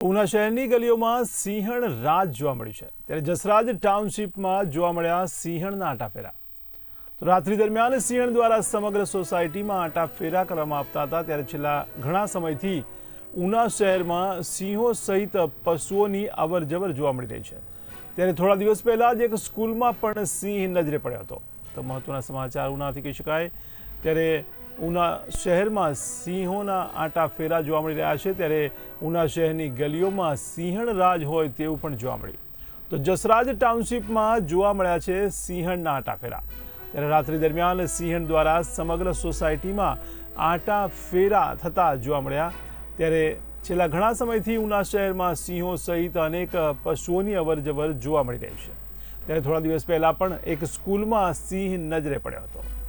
ઉના શહેરની ગલીઓમાં સિંહણ રાજ જોવા મળ્યું છે. ત્યારે જસરાજ ટાઉનશીપમાં જોવા મળ્યા સિંહણના આટાફેરા. તો રાત્રિ દરમિયાન સિંહણ દ્વારા સમગ્ર સોસાયટીમાં આટાફેરા કરવામાં આવતા હતા. ત્યારે છેલ્લા ઘણા સમયથી ઉના શહેરમાં સિંહો સહિત પશુઓની અવરજવર જોવા મળી રહી છે. ત્યારે થોડા દિવસ પહેલા જ એક સ્કૂલમાં પણ સિંહ નજરે પડ્યો હતો. તો મહત્વના સમાચાર ઉનાથી કહી શકાય ત્યારે ઉના શહેરમાં સિંહોના આંટા ફેરા જોવા મળી રહ્યા છે. ત્યારે ઉના શહેરની ગલીઓમાં સિંહણ રાજ હોય તેવું પણ જોવા મળ્યું. તો જસરાજ ટાઉનશીપમાં જોવા મળ્યા છે સિંહણના આટા ફેરા. ત્યારે રાત્રિ દરમિયાન સિંહણ દ્વારા સમગ્ર સોસાયટીમાં આંટા ફેરા થતા જોવા મળ્યા. ત્યારે છેલ્લા ઘણા સમયથી ઉના શહેરમાં સિંહો સહિત અનેક પશુઓની અવરજવર જોવા મળી રહી છે. ત્યારે થોડા દિવસ પહેલાં પણ એક સ્કૂલમાં સિંહ નજરે પડ્યો હતો.